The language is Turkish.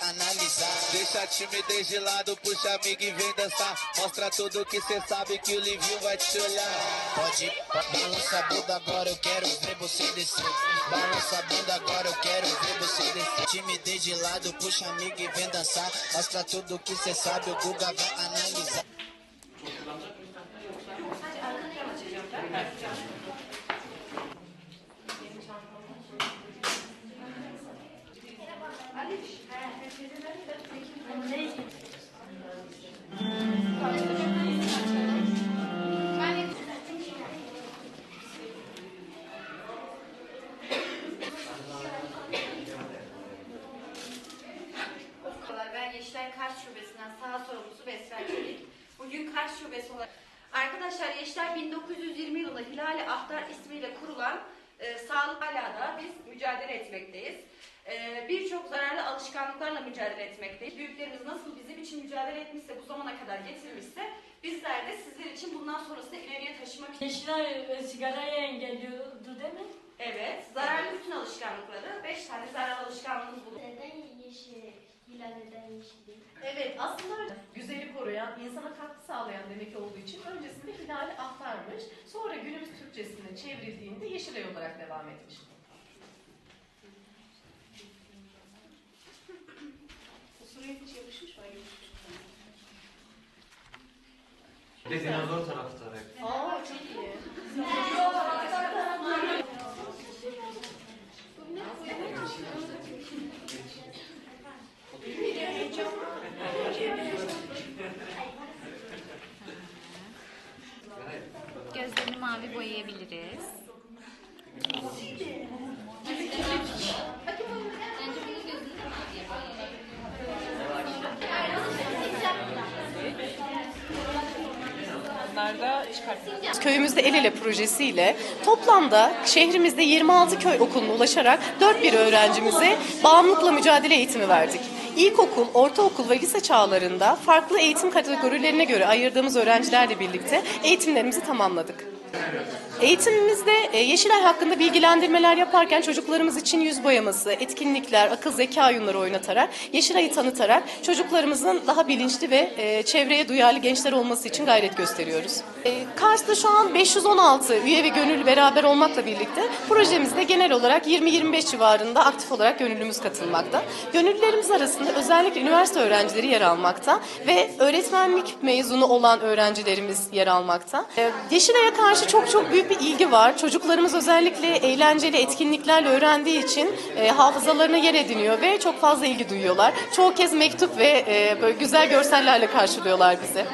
analisar. Deixa a timidez de lado, puxa amigo e vem dançar. Mostra tudo que cê sabe que o Livinho vai te olhar. Pode balança a bunda agora, eu quero ver você descer. Balança a bunda agora, eu quero ver você descer. Timidez de lado, puxa amigo e vem dançar. Mostra tudo que cê sabe, o Guga vai analisar. Yeşilay 1920 yılında Hilali Ahtar ismiyle kurulan e, sağlık alada biz mücadele etmekteyiz. E, Birçok zararlı alışkanlıklarla mücadele etmekteyiz. Büyüklerimiz nasıl bizim için mücadele etmişse, bu zamana kadar getirmişse bizler de sizler için bundan sonrasını ileriye taşımak için Yeşilay e, sigarayı engelliyordu değil mi? Evet, zararlı bütün alışkanlıkları, 5 tane zararlı alışkanlığımız bulunuyor. Yeşil, değil? Evet aslında öyle. güzeli koruyan, insana katkı sağlayan demek olduğu için öncesinde hilali ahtarmış. Sonra günümüz Türkçesine çevrildiğinde yeşilay olarak devam etmiş. Bir de dinozor taraftarı. Aa mavi boyayabiliriz. Köyümüzde El Ele projesiyle toplamda şehrimizde 26 köy okuluna ulaşarak 4000 öğrencimize bağımlılıkla mücadele eğitimi verdik. İlkokul, ortaokul ve lise çağlarında farklı eğitim kategorilerine göre ayırdığımız öğrencilerle birlikte eğitimlerimizi tamamladık. Eğitimimizde e, Yeşilay hakkında bilgilendirmeler yaparken çocuklarımız için yüz boyaması, etkinlikler, akıl zeka oyunları oynatarak, Yeşilay'ı tanıtarak çocuklarımızın daha bilinçli ve e, çevreye duyarlı gençler olması için gayret gösteriyoruz. E, Kars'ta şu an 516 üye ve gönüllü beraber olmakla birlikte projemizde genel olarak 20-25 civarında aktif olarak gönüllümüz katılmakta. Gönüllülerimiz arasında özellikle üniversite öğrencileri yer almakta ve öğretmenlik mezunu olan öğrencilerimiz yer almakta. Yeşilay'a karşı çok çok büyük bir ilgi var. Çocuklarımız özellikle eğlenceli etkinliklerle öğrendiği için e, hafızalarına yer ediniyor ve çok fazla ilgi duyuyorlar. Çoğu kez mektup ve e, böyle güzel görsellerle karşılıyorlar bizi.